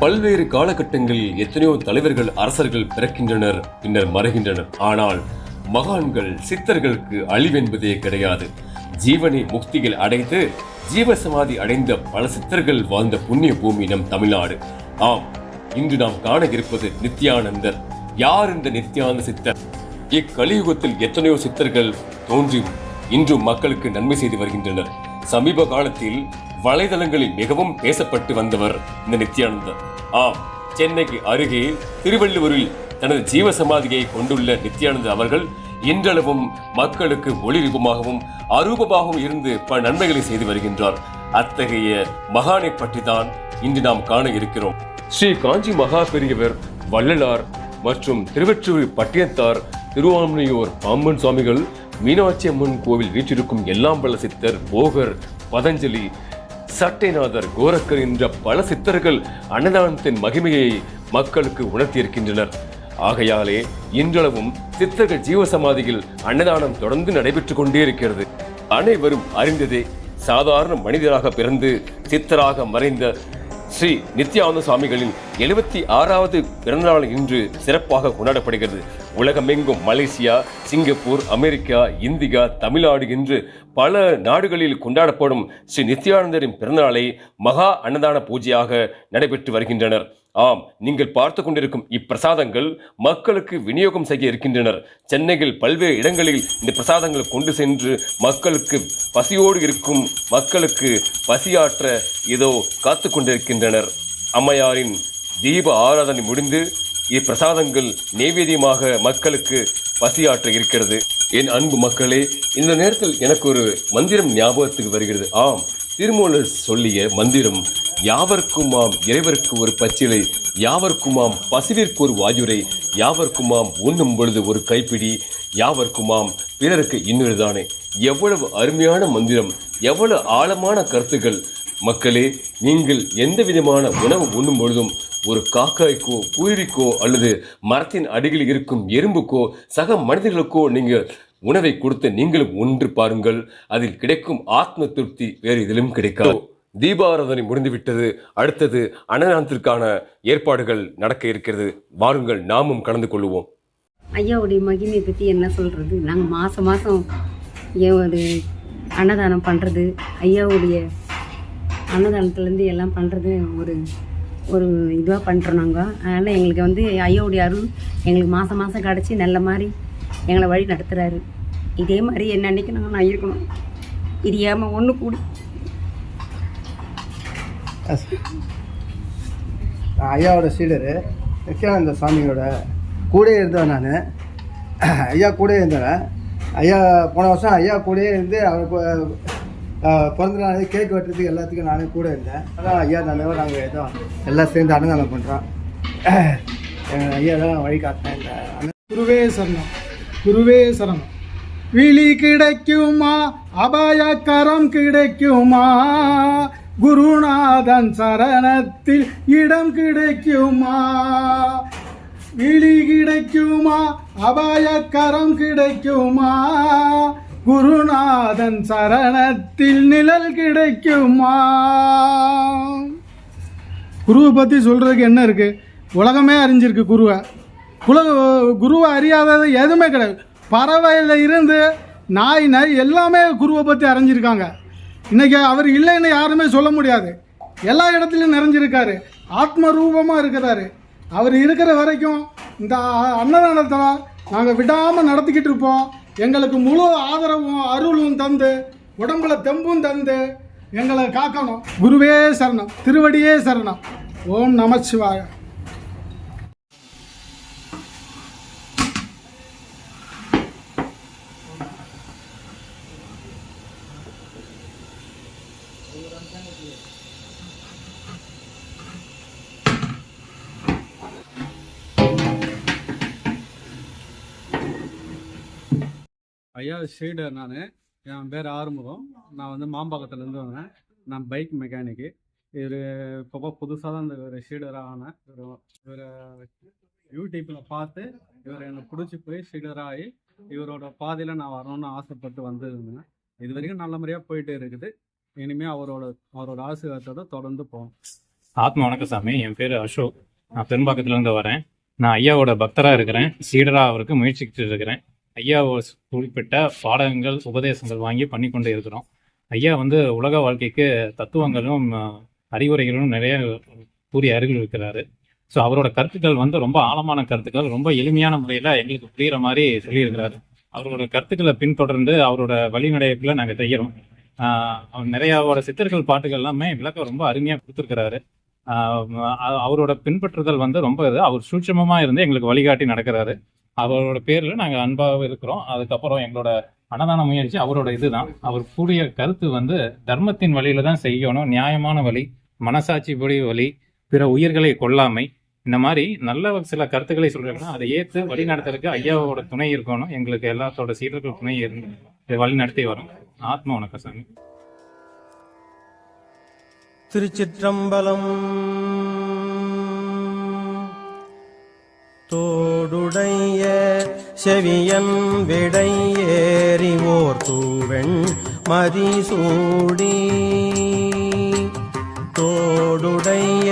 பல்வேறு காலகட்டங்களில் எத்தனையோ தலைவர்கள் அரசர்கள் பிறக்கின்றனர் பின்னர் மறைகின்றனர். ஆனால் மகான்கள் சித்தர்களுக்கு அழிவென்பதே கிடையாது. ஜீவனை முக்திகள் அடைந்து ஜீவசமாதி அடைந்த பல சித்தர்கள் வாழ்ந்த புண்ணிய பூமி நம் தமிழ்நாடு. ஆம் இன்று நாம் காண இருப்பது நித்யானந்தர். யார் இந்த நித்யானந்த சித்தர்? இக்கலியுகத்தில் எத்தனையோ சித்தர்கள் தோன்றி இன்றும் மக்களுக்கு நன்மை செய்து வருகின்றனர். சமீப காலத்தில் வலைதளங்களில் மிகவும் பேசப்பட்டு வந்தவர் இந்த நித்யானந்தர் ஆம் சென்னைக்கு அருகே திருவள்ளுவரில் தனது ஜீவசமாதியை கொண்டுள்ள நித்யானந்தர் அவர்கள் இன்றளவும் மக்களுக்கு ஒளிரூபமாகவும் அரூபமாகவும் இருந்து பல நன்மைகளை செய்து வருகின்றார். அத்தகைய மகானை பற்றி தான் இன்று நாம் காண இருக்கிறோம். ஸ்ரீ காஞ்சி மகா பெரியவர் வள்ளலார் மற்றும் திருவற்றூர் பட்டியத்தார் திருவான்மையூர் பாம்பன் சுவாமிகள் மீனாட்சி அம்மன் கோவில் வீற்றிருக்கும் எல்லாம் பல சித்தர் போகர் பதஞ்சலி சட்டைநாதர் கோரக்கர் என்ற பல சித்தர்கள் அன்னதானத்தின் மகிமையை மக்களுக்கு உணர்த்தியிருக்கின்றனர். ஆகையாலே இன்றளவும் சித்தர்கள் ஜீவசமாதியில் அன்னதானம் தொடர்ந்து நடைபெற்றுக் கொண்டே இருக்கிறது. அனைவரும் அறிந்ததே சாதாரண மனிதராக பிறந்து சித்தராக மறைந்த ஸ்ரீ நித்யானந்த சுவாமிகளின் எழுபத்தி ஆறாவது பிறந்தநாள் இன்று சிறப்பாக கொண்டாடப்படுகிறது. உலகமெங்கும் Malaysia Singapore America India Tamil Nadu என்று பல நாடுகளில் கொண்டாடப்படும் ஸ்ரீ நித்யானந்தரின் பிறந்தநாளை மகா அன்னதான பூஜையாக நடைபெற்று வருகின்றனர். ஆம் நீங்கள் பார்த்து கொண்டிருக்கும் இப்பிரசாதங்கள் மக்களுக்கு விநியோகம் செய்ய இருக்கின்றனர். சென்னையில் பல்வேறு இடங்களில் இந்த பிரசாதங்களை கொண்டு சென்று மக்களுக்கு பசியோடு இருக்கும் மக்களுக்கு பசியாற்ற இதோ காத்து கொண்டிருக்கின்றனர். அம்மையாரின் தீப ஆராதனை முடிந்து இப்பிரசாதங்கள் நெய்வேதியமாக மக்களுக்கு பசியாற்ற இருக்கிறது. என் அன்பு மக்களே இந்த நேரத்தில் எனக்கு ஒரு மந்திரம் ஞாபகத்துக்கு வருகிறது. ஆம் திருமூலர் சொல்லிய மந்திரம் யாவர்க்குமாம் இறைவருக்கு ஒரு பச்சிலை யாவர்க்குமாம் பசுவிற்கு ஒரு வாயுரை யாவர்க்குமாம் உண்ணும் பொழுது ஒரு கைப்பிடி யாவர்க்குமாம் பிறருக்கு இன்னொருதானே எவ்வளவு அருமையான மந்திரம் எவ்வளவு ஆழமான கருத்துக்கள். மக்களே நீங்கள் எந்த விதமான உணவு உண்ணும் பொழுதும் ஒரு காக்காய்க்கோ குருவிக்கோ அல்லது மரத்தின் அடியில் இருக்கும் எறும்புக்கோ சக மனிதர்களுக்கோ நீங்கள் உணவை கொடுத்து நீங்களும் ஒன்று பாருங்கள். அதில் கிடைக்கும் ஆத்ம திருப்தி வேறு எதிலும் கிடைக்காது. தீபாராதனை முடிந்துவிட்டது. அடுத்தது அன்னதானத்திற்கான ஏற்பாடுகள் நடக்க இருக்கிறது. வாருங்கள் நாமும் கலந்து கொள்வோம். ஐயாவுடைய மகிமையை பற்றி என்ன சொல்கிறது நாங்கள் மாதம் மாதம் ஏன் ஒரு அன்னதானம் பண்ணுறது ஐயாவுடைய அன்னதானத்துலேருந்து எல்லாம் பண்ணுறது ஒரு ஒரு இதுவாக பண்ணுறோம் நாங்கள் அதனால் எங்களுக்கு வந்து ஐயாவுடைய அருள் எங்களுக்கு மாதம் மாதம் கிடச்சி நல்ல மாதிரி எங்களை வழி நடத்துகிறாரு இதே மாதிரி என்னன்னைக்கு நாங்கள் நான் இருக்கணும். பிரியாமல் ஒன்று கூடி. ஐயாவோட சீடரு நித்யானந்த சுவாமியோட கூட இருந்தேன் நான். ஐயா கூடயே இருந்தேன். ஐயா போன வருஷம் ஐயா கூடயே இருந்து அவர் பிறந்த நாள் கேக் வெட்டுறதுக்கு எல்லாத்துக்கும் நானே கூட இருந்தேன். அதான் ஐயா நல்லவர் நாங்கள் ஏதோ எல்லாம் சேர்ந்து அன்னதானம் பண்ணுறோம் எங்கள் ஐயா தான் வழி காட்டினேன் குருவே சரணம் குருவே சரணம். விழி கிடைக்குமா? அபாயக்கரம் கிடைக்குமா? குருநாதன் சரணத்தில் இடம் கிடைக்குமா? விழி கிடைக்குமா? அபாயக்கரம் கிடைக்குமா? குருநாதன் சரணத்தில் நிழல் கிடைக்குமா? குருவை பற்றி சொல்கிறதுக்கு என்ன இருக்குது உலகமே அறிஞ்சிருக்கு குருவை. குல குருவை அறியாதது எதுவுமே கிடையாது. பறவையில் இருந்து நாய் நாய் எல்லாமே குருவை பற்றி அறிஞ்சிருக்காங்க. இன்றைக்கி அவர் இல்லைன்னு யாருமே சொல்ல முடியாது. எல்லா இடத்துலையும் நிறைஞ்சிருக்காரு. ஆத்ம ரூபமாக இருக்கிறாரு. அவர் இருக்கிற வரைக்கும் இந்த அன்னதானத்தை நாங்கள் விடாமல் நடத்திக்கிட்டு இருப்போம். எங்களுக்கு முழு ஆதரவும் அருளும் தந்து உடம்புல தெம்பும் தந்து எங்களை காக்கணும். குருவே சரணம் திருவடியே சரணம். ஓம் நமச்சிவாய ஐயா நான். என் பேர் ஆறுமுகம். நான் வந்து மாம்பாக்கத்துலேருந்து வரேன் நான் பைக் மெக்கானிக்கு. இவர் இப்போ புதுசாக தான் இந்த ஒரு ஷீடராக ஆனேன். இவர் இவர் யூடியூப்பில் பார்த்து இவர் எனக்கு பிடிச்சி போய் ஷீடராக ஆகி இவரோட பாதையில் நான் வரணும்னு ஆசைப்பட்டு வந்திருந்தேன். இது வரைக்கும் நல்ல முறையாக போயிட்டு இருக்குது. இனிமேல் அவரோட அவரோட ஆசீர்வாதத்தோட தொடர்ந்து போவோம். ஆத்மா வணக்கம் சாமி என் பேர் அசோக். நான் பெரும்பாக்கத்துலேருந்து வரேன். நான் ஐயாவோட பக்தராக இருக்கிறேன். சீடராக அவருக்கு முயற்சிக்கிட்டு இருக்கிறேன். ஐயா குறிப்பிட்ட பாடங்கள் உபதேசங்கள் வாங்கி பண்ணி கொண்டு இருக்கிறோம். ஐயா வந்து உலக வாழ்க்கைக்கு தத்துவங்களும் அறிவுரைகளும் நிறைய கூறிய அருகில் இருக்கிறாரு ஸோ அவரோட கருத்துக்கள் வந்து ரொம்ப ஆழமான கருத்துக்கள் ரொம்ப எளிமையான முறையில் எங்களுக்கு புரிகிற மாதிரி சொல்லியிருக்கிறாரு. அவரோட கருத்துக்களை பின்தொடர்ந்து அவரோட வழிநடைகளை நாங்கள் செய்கிறோம் அவர் நிறைய அவரோட சித்தர்கள் பாட்டுகள் எல்லாமே விளக்கம் ரொம்ப அருமையாக கொடுத்துருக்கிறாரு. அவரோட பின்பற்றுதல் வந்து ரொம்ப இது அவர் சூட்சமமாக இருந்து எங்களுக்கு வழிகாட்டி நடக்கிறாரு. அவரோட பேரில் நாங்கள் அன்பாக இருக்கிறோம். அதுக்கப்புறம் எங்களோட அன்னதான முயற்சி அவரோட இதுதான். அவர் கூடிய கருத்து வந்து தர்மத்தின் வழியில தான் செய்யணும். நியாயமான வழி மனசாட்சிப்படி வழி பிற உயிர்களை கொல்லாமை. இந்த மாதிரி நல்ல சில கருத்துக்களை சொல்றாங்கன்னா அதை ஏற்று வழி நடத்துறதுக்கு ஐயாவோட துணை இருக்கணும். எங்களுக்கு எல்லாத்தோட சீடர்கள் துணை இருந்து வழி நடத்தி வரும். ஆத்மா வணக்கம் சாமி. திருச்சிற்றம்பலம் தோடுடைய செவியன் விடையேறி ஓர் தூவெண் மதிசூடி. தோடுடைய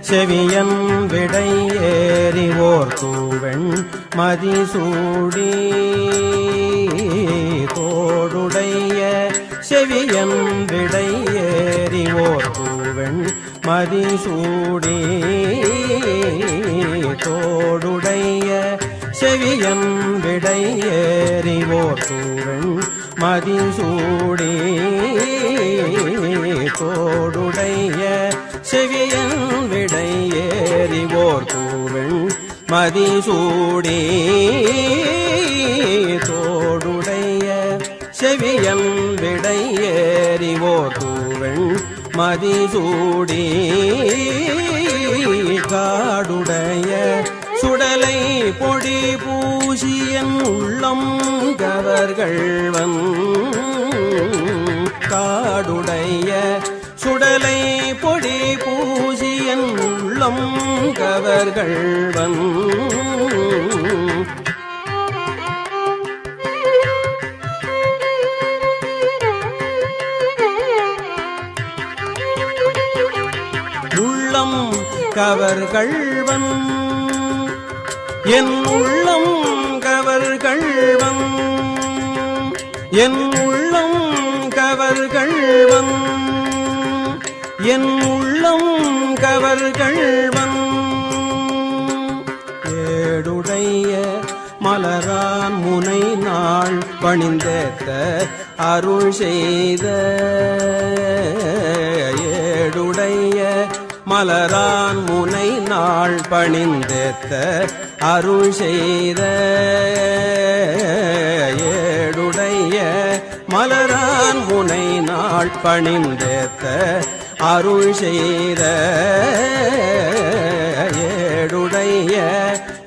செவியன் விடையேறி ஓர் தூவெண் மதிசூடி. தோடுடைய செவியன் விடையேறி ஓர் மதிசூடே தோடுடைய செவியம் விடையேறிவோர் ஏறிவோர் மதிசூடே தோடுடைய செவியம் விடையேறிவோர் ஏறிவோர் மதிசூடே தோடுடைய செவியம் விடையேறிவோர் ஏறிவோர் மதிசூடி காடுடைய சுடலை பொடி பூசியன் உள்ளம் கவர்கள்வன் காடுடைய சுடலை பொடி பூசியன் உள்ளம் கவர்கள்வன் உள்ளம் கவர்கள்வன் என் உள்ளம் கவர்கள்வன் என் உள்ளம் கவர்கள்வன் என் உள்ளம் கவர்கள்வன் ஏடுடைய மலரான் முனை நாள் பணிந்தேத்த அருள் செய்த. ஏடுடைய மலரான் முனை நாள் பணிந்தேத்த அருள் செய்த ஏடுடைய மலரான் முனை நாள் பணிந்தேத்த அருள் செய்த ஏடுடைய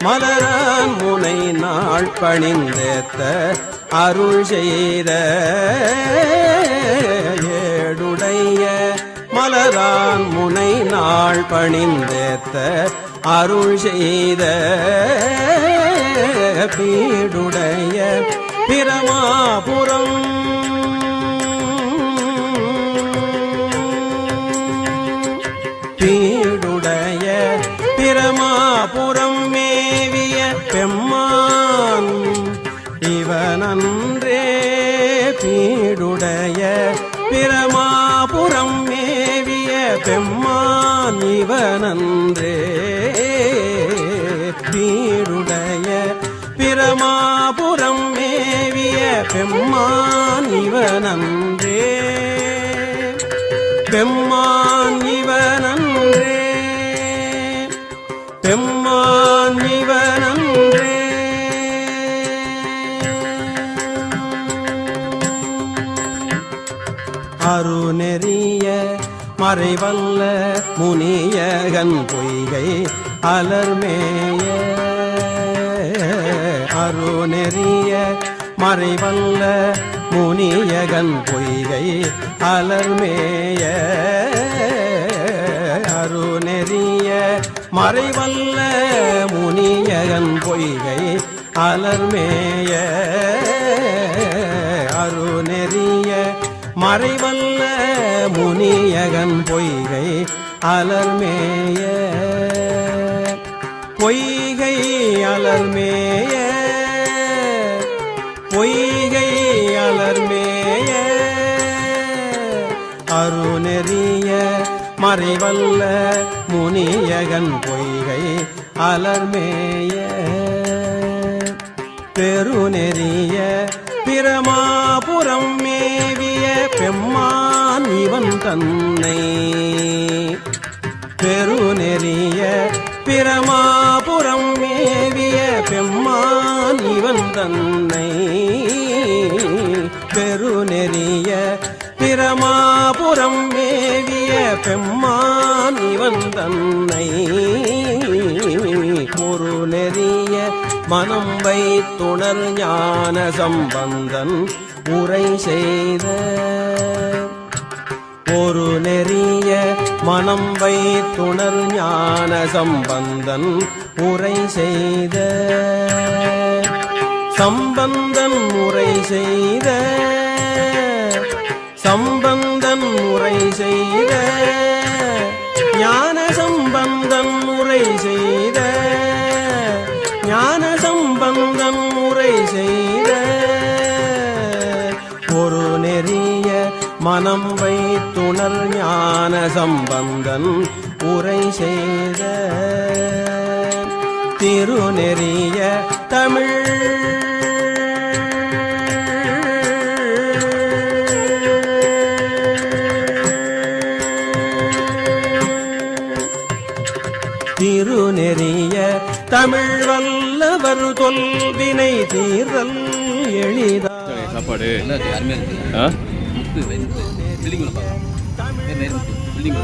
மலரான் முனை நாள் பணிந்தேத்த அருள் செய்த ஏடுடைய மலரான் முனை நாள் பணிந்தேத்த அருள் செய்த பீடுடைய பிரமாபுரம். பீடுடைய பிரமாபுரம் மேவிய பெம்மான் இவனன்றே பீடுடைய பிரமாபுரம் மே பெம்மான் இவனன்றே. பீடுடைய பிரமாபுரம் மேவிய பெம்மான் இவனன்றே. பெம்மான் இவனன்றே. பெம்மான் இவனன்றே. அருநெறிய மறைவல்ல முனியகன் பொய்கை அலர்மேய. அருநெறிய மறைவல்ல முனியகன் பொய்கை அலர்மேய. அருநெறிய மறைவல்ல முனியகன் பொய்கை அலர்மேய. அருநெறிய மறைவல்ல முனியகன் பொய்கை அலர்மேய. பொய்கை அலர்மேய. பொய்கை அலர்மேய. அருணெறிய மறைவல்ல முனியகன் பொய்கை அலர்மேய. பெருநெறிய பிரமாபுரம் மேவிய பெம் தன்னை பெருநெறிய பிரமாபுரம் மேவிய பெம்மான் இவன் தன்னை பெருநெறிய பிரமாபுரம் மேவிய பெம்மான் இவன் தன்னை ஒரு நெறிய மனம் வைத்துணர் ஞான சம்பந்தன் உரை செய்த ஒரு நெறிய மனம் வைத்துணர் ஞான சம்பந்தன் உரை செய்த. சம்பந்தன் உரை செய்த. சம்பந்தன் உரை செய்த. ஞான சம்பந்தன் உரை செய்த. ஞான சம்பந்தன் உரை செய்த. ஒரு நெறிய மனம் வை வைத்துணர் ஞான சம்பந்தன் உரை செய்த திருநெறிய தமிழ். திருநெறிய தமிழ் வல்லவர் தொல்வினை தீர்தல் எளிதா. சாப்பாடு? முத்து முத்து பில்டிங் உள்ள பார்க்கலாம் பேர் நேரு முத்து பில்டிங்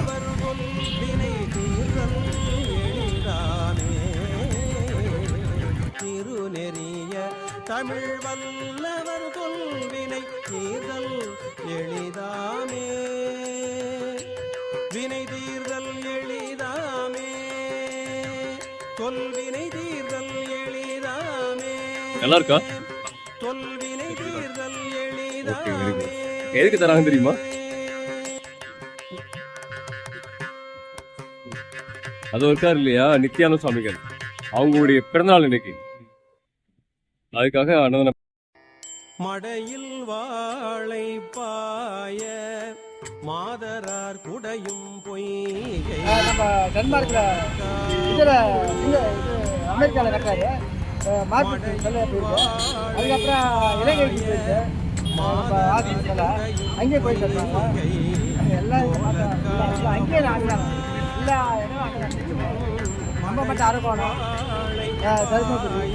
திருநெறிய தமிழ் வல்லவர் தொல்வினை தீர்தல் எளிதாமே. வினை தீர்தல் எளிதாமே. தொல்வினை தீர்தல் எளிதாமே. நல்லா இருக்கா எதுக்கு தராங்க தெரியுமா? அது இருக்கார் இல்லையா? நித்யானந்த சுவாமிகள் அவங்களுடைய பிறந்தநாள் இன்னைக்கு. அதுக்காக அன்னதானம் மடையில் வாழை பாய மாதரார் குடையும் பொய்கை. நம்ம டென்மார்க்கில் இதில் மார்க்கெட் சொல்ல போயிருக்கு. அதுக்கப்புறம் இலங்கைக்கு அங்கேயே போயிட்டு எல்லாம் அங்கேயே ஆகிறாங்க எல்லா நம்ம மட்டும் அரக்கோணம் தருமபுரி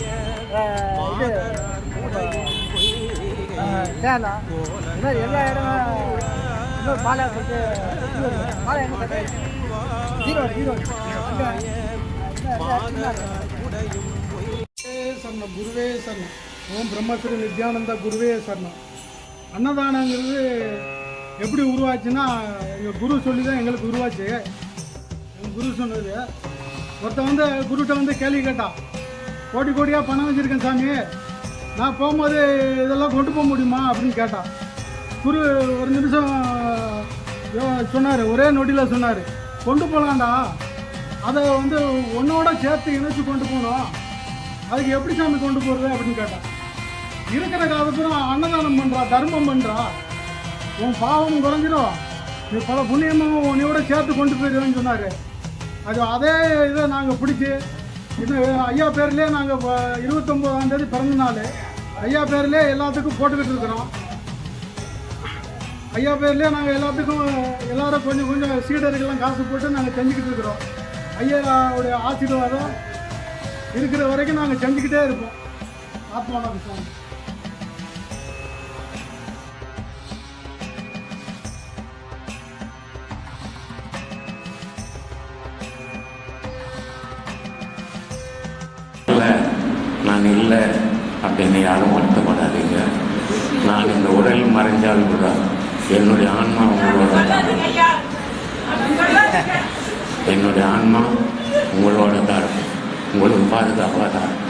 இது சேலம் இந்த மாதிரி எல்லா இடமும் இன்னொரு மாலை போட்டு மாலை எங்கே கட்டுறாங்க ஜீரோ ஜீரோ சரணம் குருவே சரணம் ஓம் பிரம்மஸ்ரீ நித்யானந்த குருவே சரணம் அன்னதானங்கிறது எப்படி உருவாச்சுன்னா எங்கள் குரு சொல்லி தான் எங்களுக்கு உருவாச்சு. குரு சொன்னது. ஒருத்தன் வந்து குருகிட்ட வந்து கேள்வி கேட்டான். கோடி கோடியாக பணம் வச்சுருக்கேன் சாமி. நான் போகும்போது இதெல்லாம் கொண்டு போக முடியுமா அப்படின்னு கேட்டான். குரு ஒரு நிமிஷம் சொன்னார் ஒரே நொடியில் சொன்னார். கொண்டு போகலாண்டா அதை வந்து உன்னோட சேர்த்து இணைச்சு கொண்டு போகணும். அதுக்கு எப்படி சாமி கொண்டு போகிறது அப்படின்னு கேட்டான். இருக்கிற காலப்புறம் அன்னதானம் பண்ணுறா தர்மம் பண்ணுறா உன் பாவம் குறைஞ்சிரும். நீ பல புண்ணியமும் உன்னையோட சேர்த்து கொண்டு போயிடுவேன்னு சொன்னார். அது அதே இதை நாங்கள் பிடிச்சி இன்னும் ஐயா பேர்லேயே நாங்கள் இருபத்தொம்போதாம் தேதி பிறந்த நாள். ஐயா பேர்லேயே எல்லாத்துக்கும் போட்டுக்கிட்டு இருக்கிறோம். ஐயா பேர்லேயே நாங்கள் எல்லாத்துக்கும் எல்லோரும் கொஞ்சம் கொஞ்சம் சீடர்கள்லாம் காசு போட்டு நாங்கள் செஞ்சுக்கிட்டு இருக்கிறோம். ஐயாவுடைய ஆசீர்வாதம் இருக்கிற வரைக்கும் நாங்கள் செஞ்சுக்கிட்டே இருப்போம். ஆத்மாவோட சாமி. நான் இல்லை அப்படின்னு யாரும் வருத்தப்படாதீங்க நான் இந்த உடல் மறைஞ்சால் கூட என்னுடைய ஆன்மா உங்களோட இருக்கும். என்னுடைய ஆன்மா உங்களோட தான் இருக்கும் உங்களுக்கு பாதுகாப்பாக தான் இருக்கும்.